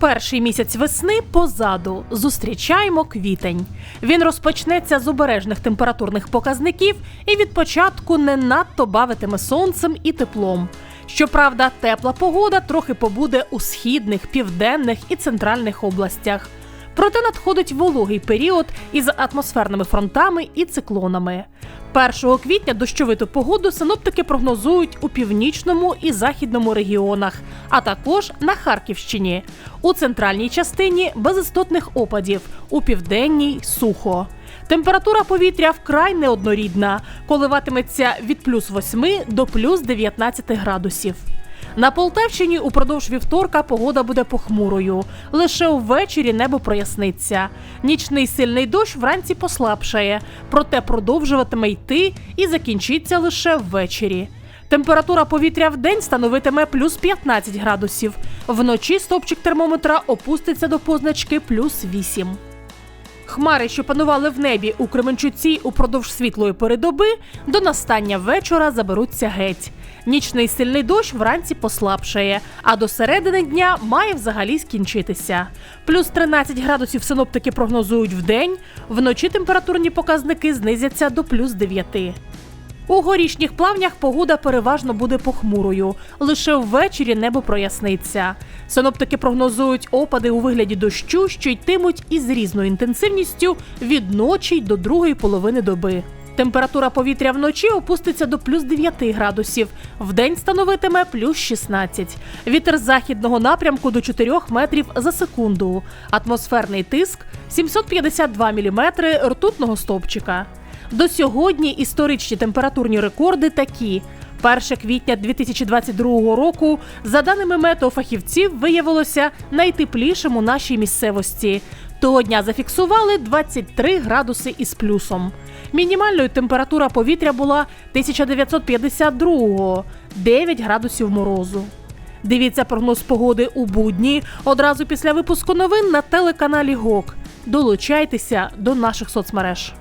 Перший місяць весни позаду зустрічаємо квітень. Він розпочнеться з обережних температурних показників і від початку не надто бавитиме сонцем і теплом. Щоправда, тепла погода трохи побуде у східних, південних і центральних областях. Проте надходить вологий період із атмосферними фронтами і циклонами. 1 квітня дощовиту погоду синоптики прогнозують у північному і західному регіонах, а також на Харківщині. У центральній частині без істотних опадів, у південній сухо. Температура повітря вкрай неоднорідна, коливатиметься від плюс 8 до плюс 19 градусів. На Полтавщині упродовж вівторка погода буде похмурою. Лише увечері небо проясниться. Нічний сильний дощ вранці послабшає, проте продовжуватиме йти і закінчиться лише ввечері. Температура повітря в день становитиме плюс 15 градусів. Вночі стопчик термометра опуститься до позначки плюс 8. Хмари, що панували в небі у Кременчуці упродовж світлої передоби, до настання вечора заберуться геть. Нічний сильний дощ вранці послабшає, а до середини дня має взагалі скінчитися. Плюс 13 градусів синоптики прогнозують в день, вночі температурні показники знизяться до плюс 9. У горішніх плавнях погода переважно буде похмурою. Лише ввечері небо проясниться. Синоптики прогнозують опади у вигляді дощу, що йтимуть із різною інтенсивністю від ночі до другої половини доби. Температура повітря вночі опуститься до плюс 9 градусів, вдень становитиме плюс 16. Вітер західного напрямку до 4 метрів за секунду. Атмосферний тиск 752 міліметри ртутного стовпчика. До сьогодні історичні температурні рекорди такі. 1 квітня 2022 року, за даними метеофахівців, виявилося найтеплішим у нашій місцевості. Того дня зафіксували 23 градуси із плюсом. Мінімальною температура повітря була 1952 – 9 градусів морозу. Дивіться прогноз погоди у будні одразу після випуску новин на телеканалі ГОК. Долучайтеся до наших соцмереж.